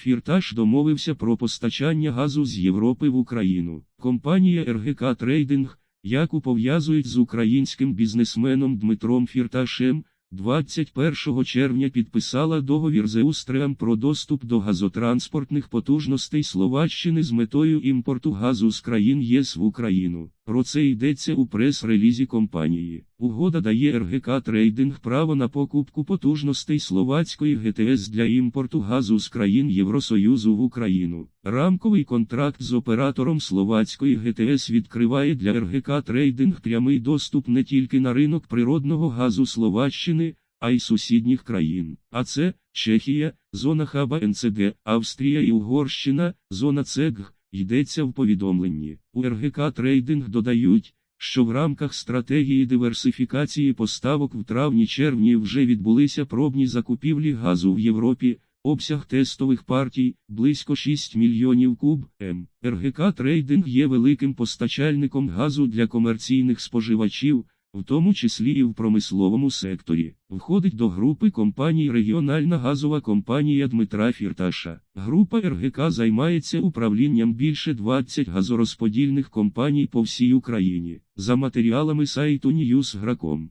Фірташ домовився про постачання газу з Європи в Україну. Компанія РГК Трейдинг, яку пов'язують з українським бізнесменом Дмитром Фірташем, 21 червня підписала договір з Еустреем про доступ до газотранспортних потужностей Словаччини з метою імпорту газу з країн ЄС в Україну. Про це йдеться у прес-релізі компанії. Угода дає РГК Трейдинг право на покупку потужностей словацької ГТС для імпорту газу з країн Євросоюзу в Україну. Рамковий контракт з оператором словацької ГТС відкриває для РГК Трейдинг прямий доступ не тільки на ринок природного газу Словаччини, а й сусідніх країн. А це Чехія, зона хаба НЦГ, Австрія і Угорщина, зона ЦЕГ. Йдеться в повідомленні. У РГК Трейдинг додають, що в рамках стратегії диверсифікації поставок в травні-червні вже відбулися пробні закупівлі газу в Європі, обсяг тестових партій близько 6 мільйонів куб М. РГК Трейдинг є великим постачальником газу для комерційних споживачів, в тому числі і в промисловому секторі. Входить до групи компаній Регіональна газова компанія Дмитра Фірташа. Група РГК займається управлінням більше 20 газорозподільних компаній по всій Україні. За матеріалами сайту Newsgro.com.